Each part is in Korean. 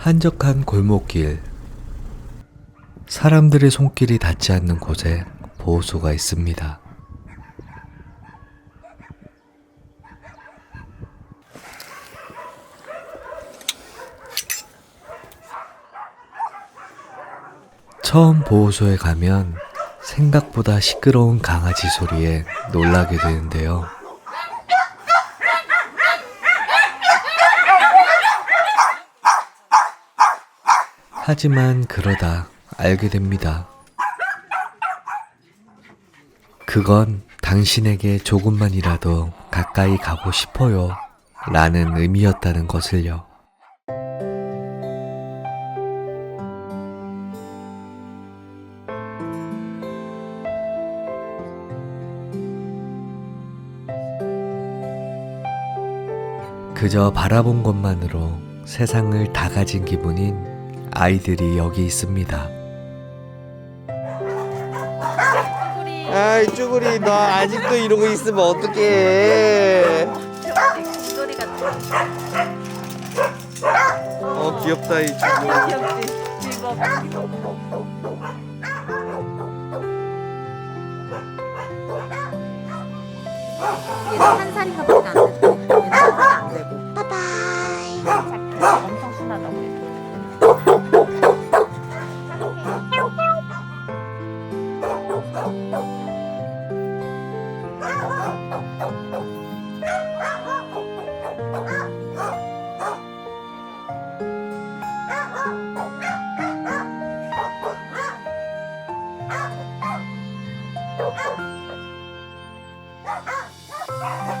한적한 골목길. 사람들의 손길이 닿지 않는 곳에 보호소가 있습니다. 처음 보호소에 가면 생각보다 시끄러운 강아지 소리에 놀라게 되는데요. 하지만 그러다 알게 됩니다. 그건 당신에게 조금만이라도 가까이 가고 싶어요. 라는 의미였다는 것을요. 그저 바라본 것만으로 세상을 다 가진 기분인 아이들이 여기 있습니다. 아이 쭈구리 너 아직도 이러고 있으면 어떡해 같아. 어 귀엽다 이 쭈구 귀엽지? 즐겁지? 얘는 한 살인가밖에 안 됐대. 얘는 한 살이 안 되고. 바이바이. 엄청 순하다고 Música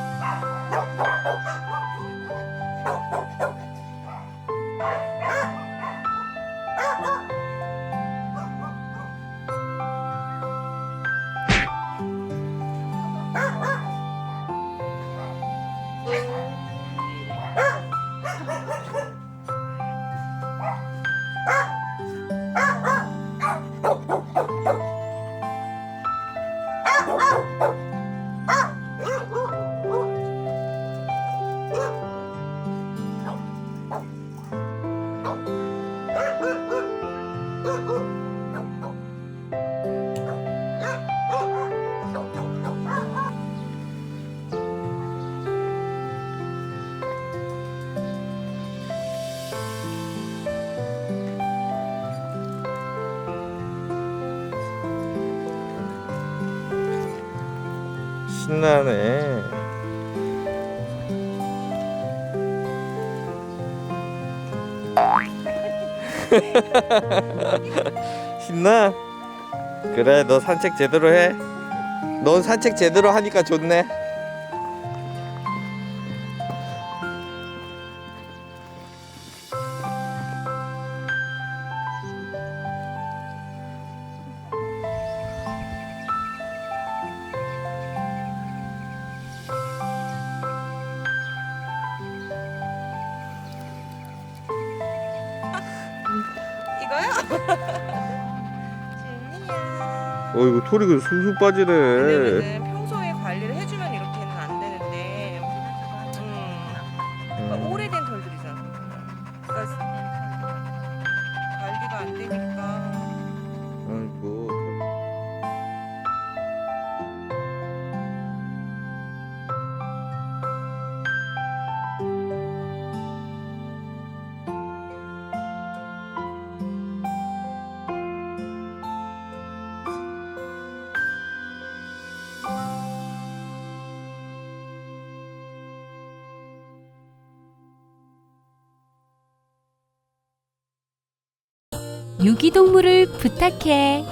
신나네 신나? 그래 너 산책 제대로 해 넌 산책 제대로 하니까 좋네 준이야. 어 이거 토리가 술술 빠지네 왜냐면은 평 유기동물을 부탁해.